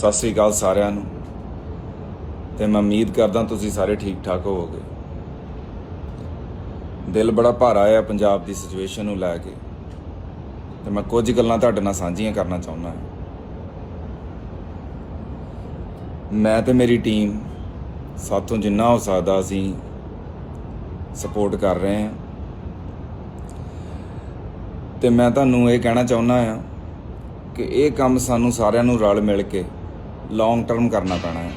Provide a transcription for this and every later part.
ਸਤਿ ਸ੍ਰੀ ਅਕਾਲ ਸਾਰਿਆਂ ਨੂੰ। ਤੇ ਮੈਂ ਉਮੀਦ ਕਰਦਾ ਤੁਸੀਂ ਸਾਰੇ ਠੀਕ ਠਾਕ ਹੋਵੋਗੇ। ਦਿਲ ਬੜਾ ਭਾਰਾ ਆ ਪੰਜਾਬ ਦੀ ਸਿਚੁਏਸ਼ਨ ਨੂੰ ਲੈ ਕੇ। ਤੇ ਮੈਂ ਕੁਝ ਗੱਲਾਂ ਤੁਹਾਡੇ ਨਾਲ ਸਾਂਝੀਆਂ ਕਰਨਾ ਚਾਹੁੰਦਾ ਹਾਂ। ਮੈਂ ਤੇ ਮੇਰੀ ਟੀਮ ਸਾਥੋਂ ਜਿੰਨਾ ਹੋ ਸਕਦਾ ਅਸੀਂ ਸਪੋਰਟ ਕਰ ਰਹੇ ਹਾਂ। ਤੇ ਮੈਂ ਤੁਹਾਨੂੰ ਇਹ ਕਹਿਣਾ ਚਾਹੁੰਦਾ ਹਾਂ ਕਿ ਇਹ ਕੰਮ ਸਾਨੂੰ ਸਾਰਿਆਂ ਨੂੰ ਰਲ ਮਿਲ ਕੇ ਲੌਂਗ ਟਰਮ ਕਰਨਾ ਪੈਣਾ ਹੈ।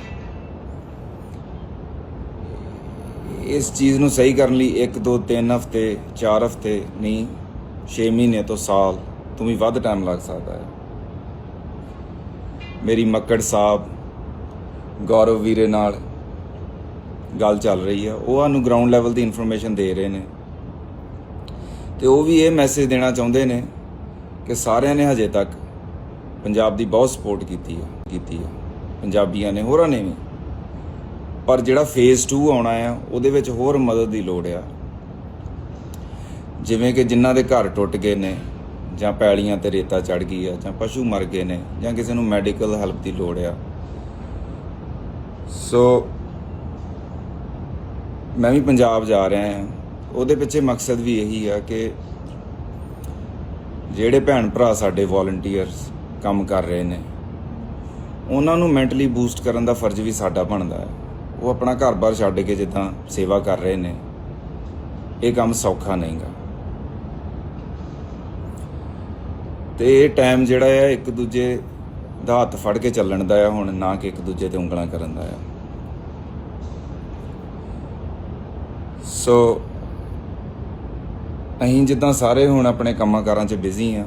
ਇਸ ਚੀਜ਼ ਨੂੰ ਸਹੀ ਕਰਨ ਲਈ 1 2 3 ਹਫ਼ਤੇ 4 ਹਫ਼ਤੇ ਨਹੀਂ 6 ਮਹੀਨੇ ਤੋਂ ਸਾਲ, ਤੋਂ ਵੀ ਵੱਧ ਟਾਈਮ ਲੱਗ ਸਕਦਾ ਹੈ। ਮੇਰੀ ਮੱਕੜ ਸਾਹਿਬ, ਗੌਰਵ ਵੀਰੇ ਨਾਲ ਗੱਲ ਚੱਲ ਰਹੀ ਹੈ। ਉਹ ਸਾਨੂੰ ਗਰਾਊਂਡ ਲੈਵਲ ਦੀ ਇਨਫੋਰਮੇਸ਼ਨ ਦੇ ਰਹੇ ਨੇ। ਤੇ ਉਹ ਵੀ ਇਹ ਮੈਸੇਜ ਦੇਣਾ ਚਾਹੁੰਦੇ ਨੇ ਕਿ ਸਾਰਿਆਂ ਨੇ ਹਜੇ ਤੱਕ ਪੰਜਾਬ ਦੀ ਬਹੁਤ ਸਪੋਰਟ ਕੀਤੀ ਆ ਕੀਤੀ ਆ ਪੰਜਾਬੀਆਂ ਨੇ, ਹੋਰਾਂ ਨੇ ਵੀ। ਪਰ ਜਿਹੜਾ ਫੇਜ਼ 2 ਆਉਣਾ ਆ, ਉਹਦੇ ਵਿੱਚ ਹੋਰ ਮਦਦ ਦੀ ਲੋੜ ਆ। ਜਿਵੇਂ ਕਿ ਜਿਨ੍ਹਾਂ ਦੇ ਘਰ ਟੁੱਟ ਗਏ ਨੇ, ਜਾਂ ਪੈਲੀਆਂ ਤੇ ਰੇਤਾ ਚੜ ਗਈ ਆ, ਜਾਂ ਪਸ਼ੂ ਮਰ ਗਏ ਨੇ, ਜਾਂ ਕਿਸੇ ਨੂੰ ਮੈਡੀਕਲ ਹੈਲਪ ਦੀ ਲੋੜ ਆ। ਸੋ ਮੈਂ ਵੀ ਪੰਜਾਬ ਜਾ ਰਿਹਾ ਹਾਂ ਉਹਦੇ ਪਿੱਛੇ ਮਕਸਦ ਵੀ ਇਹੀ ਆ ਕਿ ਜਿਹੜੇ ਭੈਣ ਭਰਾ ਸਾਡੇ ਵੋਲੰਟੀਅਰਸ ਕੰਮ ਕਰ ਰਹੇ ਨੇ ਉਹਨਾਂ ਨੂੰ ਮੈਂਟਲੀ ਬੂਸਟ ਕਰਨ ਦਾ ਫਰਜ਼ ਵੀ ਸਾਡਾ ਬਣਦਾ ਹੈ। ਉਹ ਆਪਣਾ ਘਰ-ਬਾਰ ਛੱਡ ਕੇ ਜਿੱਦਾਂ ਸੇਵਾ ਕਰ ਰਹੇ ਨੇ, ਇਹ ਕੰਮ ਸੌਖਾ ਨਹੀਂਗਾ। ਤੇ ਇਹ ਟਾਈਮ ਜਿਹੜਾ ਹੈ ਇੱਕ ਦੂਜੇ ਦਾ ਹੱਥ ਫੜ ਕੇ ਚੱਲਣ ਦਾ ਆ ਹੁਣ, ਨਾ ਕਿ ਇੱਕ ਦੂਜੇ ਤੇ ਉਂਗਲਾਂ ਕਰਨ ਦਾ ਆ। ਸੋ ਅਸੀਂ ਜਿੱਦਾਂ ਸਾਰੇ ਹੁਣ ਆਪਣੇ ਕੰਮਾਂ ਕਾਰਾਂ 'ਚ ਬਿਜ਼ੀ ਆ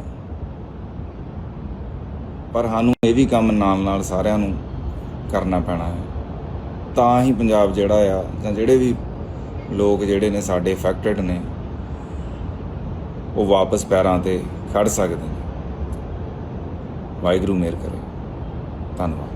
ਪਰ ਸਾਨੂੰ ਇਹ ਵੀ ਕੰਮ ਨਾਲ ਨਾਲ ਸਾਰਿਆਂ ਨੂੰ ਕਰਨਾ ਪੈਣਾ ਹੈ। ਤਾਂ ਹੀ ਪੰਜਾਬ ਜਿਹੜਾ ਆ, ਜਾਂ ਜਿਹੜੇ ਵੀ ਲੋਕ ਜਿਹੜੇ ਨੇ ਸਾਡੇ ਇਫੈਕਟਡ ਨੇ, ਉਹ ਵਾਪਸ ਪੈਰਾਂ ਤੇ ਖੜ ਸਕਦੇ ਨੇ। ਵਾਹਿਗੁਰੂ ਮਿਹਰ ਕਰੇ। ਧੰਨਵਾਦ।